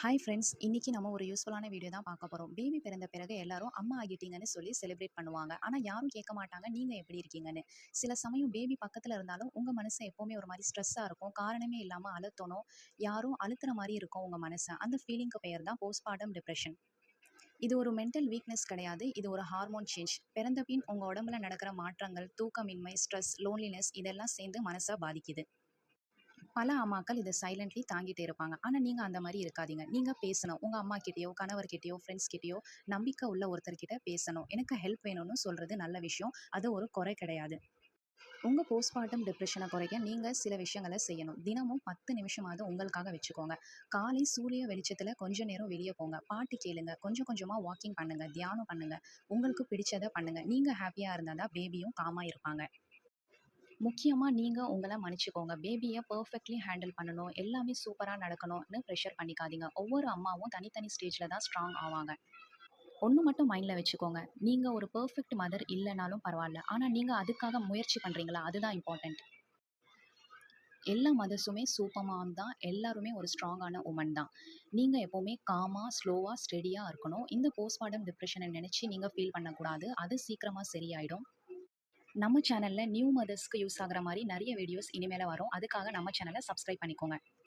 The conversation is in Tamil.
ஹாய் ஃப்ரெண்ட்ஸ் இன்னைக்கு நம்ம ஒரு யூஸ்ஃபுல்லான வீடியோ தான் பார்க்க போகிறோம் பேபி பிறந்த பிறகு எல்லாரும் அம்மா ஆகிட்டீங்கன்னு சொல்லி செலிப்ரேட் பண்ணுவாங்க. ஆனால் யாரும் கேட்க மாட்டாங்க நீங்கள் எப்படி இருக்கீங்கன்னு? சில சமயம் பேபி பக்கத்தில் இருந்தாலும் உங்கள் மனசை எப்போவுமே ஒரு மாதிரி ஸ்ட்ரெஸ்ஸாக இருக்கும். காரணமே இல்லாமல் அழுத்தணும். யாரும் அழுத்துற மாதிரி இருக்கும் உங்கள் மனசை. அந்த ஃபீலிங்க்கு பெயர் தான் போஸ்ட்மார்டம் டிப்ரெஷன் இது ஒரு மென்டல் வீக்னஸ் கிடையாது. இது ஒரு ஹார்மோன் சேஞ்ச் பிறந்த பின் உங்கள் உடம்புல நடக்கிற மாற்றங்கள் தூக்கமின்மை ஸ்ட்ரெஸ் லோன்லினஸ் இதெல்லாம் சேர்ந்து மனசை பாதிக்குது. பல அம்மாக்கள் இதை சைலண்ட்லி தாங்கிட்டே இருப்பாங்க. ஆனால் நீங்கள் அந்த மாதிரி இருக்காதீங்க. நீங்கள் பேசணும். உங்கள் அம்மா கிட்டேயோ கணவர்கிட்டயோ ஃப்ரெண்ட்ஸ் கிட்டேயோ நம்பிக்கை உள்ள ஒருத்தர்கிட்ட பேசணும். எனக்கு ஹெல்ப் வேணும்னு சொல்கிறது நல்ல விஷயம். அது ஒரு குறை கிடையாது. உங்கள் போஸ்ட்மார்ட்டம் டிப்ரெஷனை குறைக்க நீங்கள் சில விஷயங்களை செய்யணும். தினமும் பத்து நிமிஷமாவது உங்களுக்காக வச்சுக்கோங்க. காலை சூரிய வெளிச்சத்தில் கொஞ்சம் நேரம் வெளியே போங்க. பாட்டு கேளுங்க. கொஞ்சம் கொஞ்சமாக வாக்கிங் பண்ணுங்கள் தியானம் பண்ணுங்கள் உங்களுக்கு பிடிச்சதை பண்ணுங்கள் நீங்கள் ஹாப்பியாக இருந்தால் தான் பேபியும் காமாக இருப்பாங்க. முக்கியமாக நீங்கள் உங்களை மன்னிச்சுக்கோங்க. பேபியை பர்ஃபெக்ட்லி ஹேண்டில் பண்ணணும். எல்லாமே சூப்பராக நடக்கணும்னு ப்ரெஷர் பண்ணிக்காதீங்க. ஒவ்வொரு அம்மாவும் தனித்தனி ஸ்டேஜில் தான் ஸ்ட்ராங் ஆவாங்க. ஒன்று மட்டும் மைண்டில் வச்சுக்கோங்க. நீங்கள் ஒரு பர்ஃபெக்ட் மதர் இல்லைனாலும் பரவாயில்ல. ஆனால் நீங்கள் அதுக்காக முயற்சி பண்ணுறீங்களா அதுதான் இம்பார்ட்டண்ட் எல்லா மதர்ஸுமே சூப்பமாக தான். எல்லாருமே ஒரு ஸ்ட்ராங்கான உமன் தான். நீங்கள் எப்போவுமே காமாக ஸ்லோவாக ஸ்டெடியாக இருக்கணும். இந்த போஸ்ட்மார்டம் டிப்ரெஷனை நினச்சி நீங்கள் ஃபீல் பண்ணக்கூடாது. அது சீக்கிரமாக சரியாயிடும். நம்ம சேனலில் நியூ மதர்ஸ்க்கு யூஸ் ஆகிற மாதிரி நிறைய வீடியோஸ் இனிமேல் வரும். அதுக்காக நம்ம சேனலை சப்ஸ்கிரைப் பண்ணிக்கோங்க.